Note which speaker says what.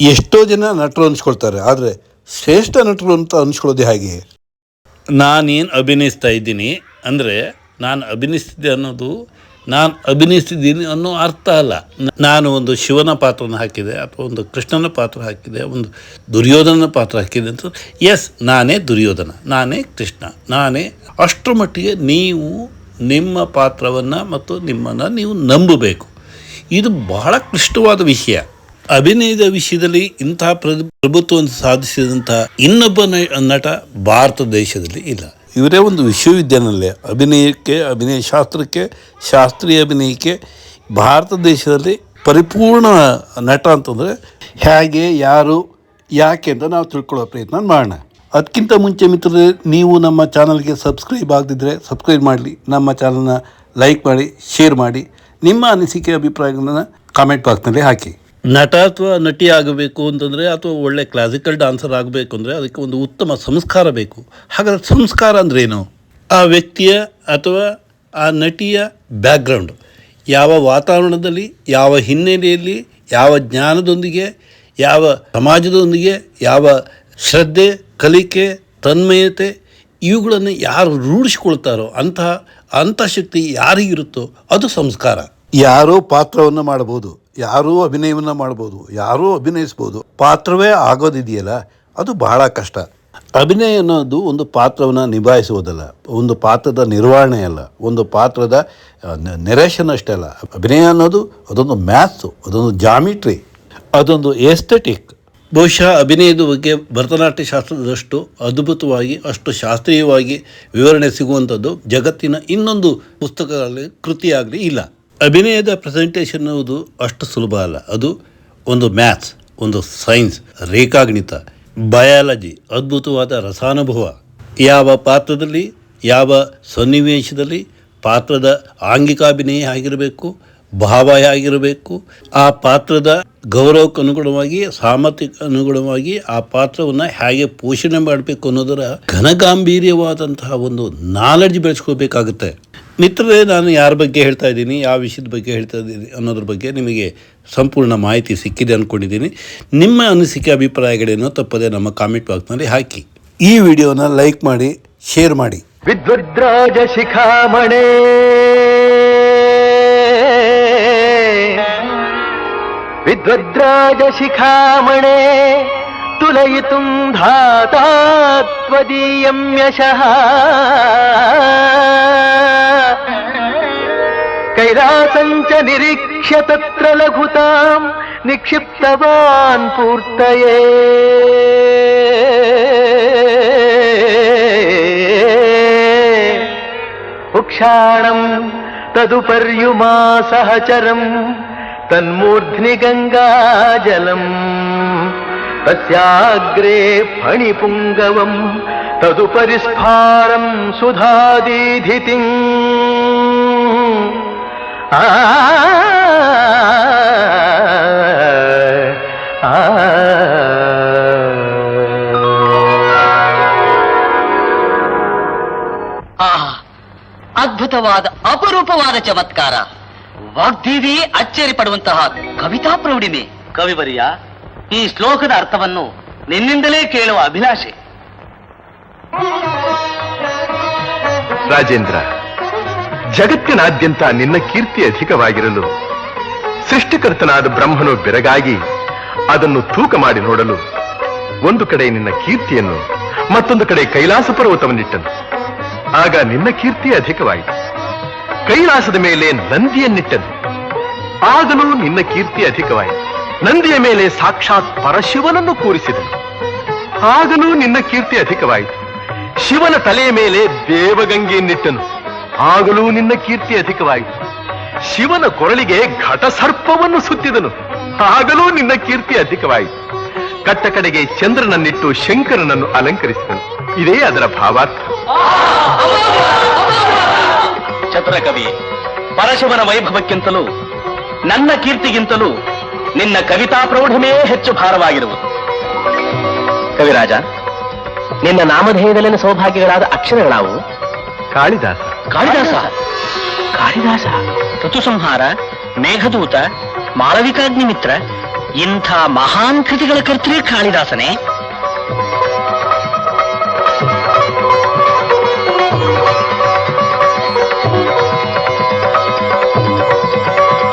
Speaker 1: ಎಷ್ಟೋ ಜನ ನಟರು ಅನ್ಸ್ಕೊಳ್ತಾರೆ, ಆದರೆ ಶ್ರೇಷ್ಠ ನಟರು ಅಂತ ಅನ್ಸ್ಕೊಳ್ಳೋದು ಹಾಗೆ?
Speaker 2: ನಾನೇನು ಅಭಿನಯಿಸ್ತಾ ಇದ್ದೀನಿ ಅಂದರೆ ನಾನು ಅಭಿನಯಿಸ್ತಿದ್ದೆ ಅನ್ನೋದು, ನಾನು ಅಭಿನಯಿಸ್ತಿದ್ದೀನಿ ಅನ್ನೋ ಅರ್ಥ ಅಲ್ಲ. ನಾನು ಒಂದು ಶಿವನ ಪಾತ್ರನ ಹಾಕಿದೆ, ಅಥವಾ ಒಂದು ಕೃಷ್ಣನ ಪಾತ್ರ ಹಾಕಿದೆ, ಒಂದು ದುರ್ಯೋಧನ ಪಾತ್ರ ಹಾಕಿದೆ ಅಂತ. ಎಸ್ ನಾನೇ ದುರ್ಯೋಧನ, ನಾನೇ ಕೃಷ್ಣ, ನಾನೇ ಅಷ್ಟರ ಮಟ್ಟಿಗೆ ನೀವು ನಿಮ್ಮ ಪಾತ್ರವನ್ನು ಮತ್ತು ನಿಮ್ಮನ್ನು ನೀವು ನಂಬಬೇಕು. ಇದು ಬಹಳ ಕ್ಲಿಷ್ಟವಾದ ವಿಷಯ. ಅಭಿನಯದ ವಿಷಯದಲ್ಲಿ ಇಂತಹ ಪ್ರ- ಪ್ರಭುತ್ವವನ್ನು ಸಾಧಿಸಿದಂಥ ಇನ್ನೊಬ್ಬ ನಟ ಭಾರತ ದೇಶದಲ್ಲಿ ಇಲ್ಲ. ಇವರೇ ಒಂದು ವಿಶ್ವವಿದ್ಯಾನಿಲಯ ಅಭಿನಯಕ್ಕೆ, ಅಭಿನಯ ಶಾಸ್ತ್ರಕ್ಕೆ, ಶಾಸ್ತ್ರೀಯ ಅಭಿನಯಕ್ಕೆ ಭಾರತ ದೇಶದಲ್ಲಿ ಪರಿಪೂರ್ಣ ನಟ ಅಂತಂದರೆ ಹೇಗೆ, ಯಾರು, ಯಾಕೆ ಅಂತ ನಾವು ತಿಳ್ಕೊಳ್ಳೋ ಪ್ರಯತ್ನ ಮಾಡೋಣ. ಅದಕ್ಕಿಂತ ಮುಂಚೆ ಮಿತ್ರರೇ, ನೀವು ನಮ್ಮ ಚಾನಲ್ಗೆ ಸಬ್ಸ್ಕ್ರೈಬ್ ಆಗದಿದ್ದರೆ ಸಬ್ಸ್ಕ್ರೈಬ್ ಮಾಡಲಿ, ನಮ್ಮ ಚಾನಲ್ನ ಲೈಕ್ ಮಾಡಿ, ಶೇರ್ ಮಾಡಿ, ನಿಮ್ಮ ಅನಿಸಿಕೆ, ಅಭಿಪ್ರಾಯಗಳನ್ನು ಕಾಮೆಂಟ್ ಬಾಕ್ಸ್ನಲ್ಲಿ ಹಾಕಿ. ನಟ ಅಥವಾ ನಟಿ ಆಗಬೇಕು ಅಂತಂದರೆ ಅಥವಾ ಒಳ್ಳೆ ಕ್ಲಾಸಿಕಲ್ ಡಾನ್ಸರ್ ಆಗಬೇಕು ಅಂದರೆ ಅದಕ್ಕೆ ಒಂದು ಉತ್ತಮ ಸಂಸ್ಕಾರ ಬೇಕು. ಹಾಗಾದ್ರೆ ಸಂಸ್ಕಾರ ಅಂದ್ರೆ ಏನು? ಆ ವ್ಯಕ್ತಿಯ ಅಥವಾ ಆ ನಟಿಯ ಬ್ಯಾಕ್ಗ್ರೌಂಡ್ ಯಾವ ವಾತಾವರಣದಲ್ಲಿ, ಯಾವ ಹಿನ್ನೆಲೆಯಲ್ಲಿ, ಯಾವ ಜ್ಞಾನದೊಂದಿಗೆ, ಯಾವ ಸಮಾಜದೊಂದಿಗೆ, ಯಾವ ಶ್ರದ್ಧೆ, ಕಲಿಕೆ, ತನ್ಮಯತೆ, ಇವುಗಳನ್ನು ಯಾರು ರೂಢಿಸಿಕೊಳ್ತಾರೋ ಅಂತಹ ಅಂತಃಶಕ್ತಿ ಯಾರಿಗಿರುತ್ತೋ ಅದು ಸಂಸ್ಕಾರ. ಯಾರೋ ಪಾತ್ರವನ್ನು ಮಾಡಬಹುದು. ಯಾರೂ ಅಭಿನಯವನ್ನು ಮಾಡ್ಬೋದು, ಯಾರೂ ಅಭಿನಯಿಸ್ಬೋದು, ಪಾತ್ರವೇ ಆಗೋದಿದೆಯಲ್ಲ, ಅದು ಬಹಳ ಕಷ್ಟ. ಅಭಿನಯ ಅನ್ನೋದು ಒಂದು ಪಾತ್ರವನ್ನು ನಿಭಾಯಿಸುವುದಲ್ಲ, ಒಂದು ಪಾತ್ರದ ನಿರ್ವಹಣೆ ಅಲ್ಲ, ಒಂದು ಪಾತ್ರದ ನೆರೇಷನ್ ಅಷ್ಟೇ ಅಲ್ಲ. ಅಭಿನಯ ಅನ್ನೋದು ಅದೊಂದು ಮ್ಯಾಥ್ಸು ಅದೊಂದು ಜಾಮಿಟ್ರಿ ಅದೊಂದು ಎಸ್ಥೆಟಿಕ್ ಬಹುಶಃ ಅಭಿನಯದ ಬಗ್ಗೆ ಭರತನಾಟ್ಯ ಶಾಸ್ತ್ರದಷ್ಟು ಅದ್ಭುತವಾಗಿ, ಅಷ್ಟು ಶಾಸ್ತ್ರೀಯವಾಗಿ ವಿವರಣೆ ಸಿಗುವಂಥದ್ದು ಜಗತ್ತಿನ ಇನ್ನೊಂದು ಪುಸ್ತಕಗಳಲ್ಲಿ ಕೃತಿಯಾಗಲಿ ಇಲ್ಲ. ಅಭಿನಯದ ಪ್ರೆಸೆಂಟೇಷನ್ ಅನ್ನೋದು ಅಷ್ಟು ಸುಲಭ ಅಲ್ಲ. ಅದು ಒಂದು ಮ್ಯಾಥ್ಸ್ ಒಂದು ಸೈನ್ಸ್ ರೇಖಾಗಣಿತ ಬಯಾಲಜಿ ಅದ್ಭುತವಾದ ರಸಾನುಭವ. ಯಾವ ಪಾತ್ರದಲ್ಲಿ, ಯಾವ ಸನ್ನಿವೇಶದಲ್ಲಿ ಪಾತ್ರದ ಆಂಗಿಕಾಭಿನಯ ಆಗಿರಬೇಕು, ಭಾವ ಆಗಿರಬೇಕು, ಆ ಪಾತ್ರದ ಗೌರವಕ್ಕೆ ಅನುಗುಣವಾಗಿ, ಸಾಮರ್ಥ್ಯಕ್ಕೆ ಅನುಗುಣವಾಗಿ ಆ ಪಾತ್ರವನ್ನು ಹೇಗೆ ಪೋಷಣೆ ಮಾಡಬೇಕು ಅನ್ನೋದರ ಘನಗಾಂಭೀರ್ಯವಾದಂತಹ ಒಂದು ನಾಲೆಡ್ಜ್ ಬೆಳೆಸ್ಕೋಬೇಕಾಗುತ್ತೆ. ಮಿತ್ರರೇ, ನಾನು ಯಾರ ಬಗ್ಗೆ ಹೇಳ್ತಾ ಇದ್ದೀನಿ, ಯಾವ ವಿಷಯದ ಬಗ್ಗೆ ಹೇಳ್ತಾ ಇದ್ದೀನಿ ಅನ್ನೋದ್ರ ಬಗ್ಗೆ ನಿಮಗೆ ಸಂಪೂರ್ಣ ಮಾಹಿತಿ ಸಿಕ್ಕಿದೆ ಅಂದ್ಕೊಂಡಿದ್ದೀನಿ ನಿಮ್ಮ ಅನಿಸಿಕೆ, ಅಭಿಪ್ರಾಯಗಳೇನೋ ತಪ್ಪದೆ ನಮ್ಮ ಕಾಮೆಂಟ್ ಬಾಕ್ಸ್ನಲ್ಲಿ ಹಾಕಿ. ಈ ವಿಡಿಯೋನ ಲೈಕ್ ಮಾಡಿ, ಶೇರ್ ಮಾಡಿ.
Speaker 3: ವಿದ್ವದ್ರಾಜ ಶಿಖಾಮಣೆ. ವಿದ್ವದ್ರಾಜ ಶಿಖಾಮಣೆ. पालयितुं धाता त्वदीयं यशः कैलासञ्च निरीक्ष्य तत्र लघुतां निक्षिप्तवान् पूर्तये उक्षाणम् तदुपर्युमा सहचरम् तन्मूर्ध्नि गङ्गाजलम् ತಸ್ಯಾಗ್ರೆ ಫಣಿಪುಂಗವಂ ತದುಪರಿ ಸ್ಫಾರಂ ಸುಧಾದೀಧಿತಿಂ ಆ
Speaker 4: ಆಹಾ ಅದ್ಭುತವಾದ ಅಪರೂಪವಾದ ಚಮತ್ಕಾರ ವಾಗ್ದೇವಿ ಅಚ್ಚರಿ ಪಡುವಂತಹ ಕವಿತಾ ಪ್ರೌಢಿಮೆ ಕವಿವರಿಯ ಈ ಶ್ಲೋಕದ ಅರ್ಥವನ್ನು ನಿನ್ನಿಂದಲೇ ಕೇಳುವ ಅಭಿಲಾಷೆ.
Speaker 3: ರಾಜೇಂದ್ರ, ಜಗತ್ತಿನಾದ್ಯಂತ ನಿನ್ನ ಕೀರ್ತಿ ಅಧಿಕವಾಗಿರಲು ಸೃಷ್ಟಿಕರ್ತನಾದ ಬ್ರಹ್ಮನು ಬೆರಗಾಗಿ ಅದನ್ನು ತೂಕ ಮಾಡಿ ನೋಡಲು ಒಂದು ಕಡೆ ನಿನ್ನ ಕೀರ್ತಿಯನ್ನು, ಮತ್ತೊಂದು ಕಡೆ ಕೈಲಾಸ ಪರ್ವತವನ್ನಿಟ್ಟನು. ಆಗ ನಿನ್ನ ಕೀರ್ತಿ ಅಧಿಕವಾಯಿತು. ಕೈಲಾಸದ ಮೇಲೆ ನಂದಿಯನ್ನಿಟ್ಟನು. ಆಗಲೂ ನಿನ್ನ ಕೀರ್ತಿ ಅಧಿಕವಾಯಿತು. ನಂದಿಯ ಮೇಲೆ ಸಾಕ್ಷಾತ್ ಪರಶಿವನನ್ನು ಕೂರಿಸಿದನು. ಆಗಲೂ ನಿನ್ನ ಕೀರ್ತಿ ಅಧಿಕವಾಯಿತು. ಶಿವನ ತಲೆಯ ಮೇಲೆ ದೇವಗಂಗೆಯನ್ನಿಟ್ಟನು ಆಗಲೂ ನಿನ್ನ ಕೀರ್ತಿ ಅಧಿಕವಾಯಿತು. ಶಿವನ ಕೊರಳಿಗೆ ಘಟಸರ್ಪವನ್ನು ಸುತ್ತಿದನು. ಆಗಲೂ ನಿನ್ನ ಕೀರ್ತಿ ಅಧಿಕವಾಯಿತು. ಕಟ್ಟ ಕಡೆಗೆ ಚಂದ್ರನನ್ನಿಟ್ಟು ಶಂಕರನನ್ನು ಅಲಂಕರಿಸಿದನು. ಇದೇ ಅದರ ಭಾವಾರ್ಥ.
Speaker 4: ಚತ್ರಕವಿ ಪರಶಿವನ ವೈಭವಕ್ಕಿಂತಲೂ, ನನ್ನ ಕೀರ್ತಿಗಿಂತಲೂ ನಿನ್ನ ಕವಿತಾ ಪ್ರೌಢಮೆಯೇ ಹೆಚ್ಚು ಭಾರವಾಗಿರುವುದು. ಕವಿರಾಜ ನಿನ್ನ ನಾಮಧೇಯದಲ್ಲಿನ ಸೌಭಾಗ್ಯಗಳಾದ ಅಕ್ಷರಗಳಾವು?
Speaker 3: ಕಾಳಿದಾಸ.
Speaker 4: ಕಾಳಿದಾಸ? ಕಾಳಿದಾಸ. ಋತುಸಂಹಾರ ಮೇಘದೂತ ಮಾಳವಿಕಾಗ್ನಿಮಿತ್ರ ಇಂಥ ಮಹಾನ್ ಕೃತಿಗಳ ಕರ್ತೃ ಕಾಳಿದಾಸನೇ.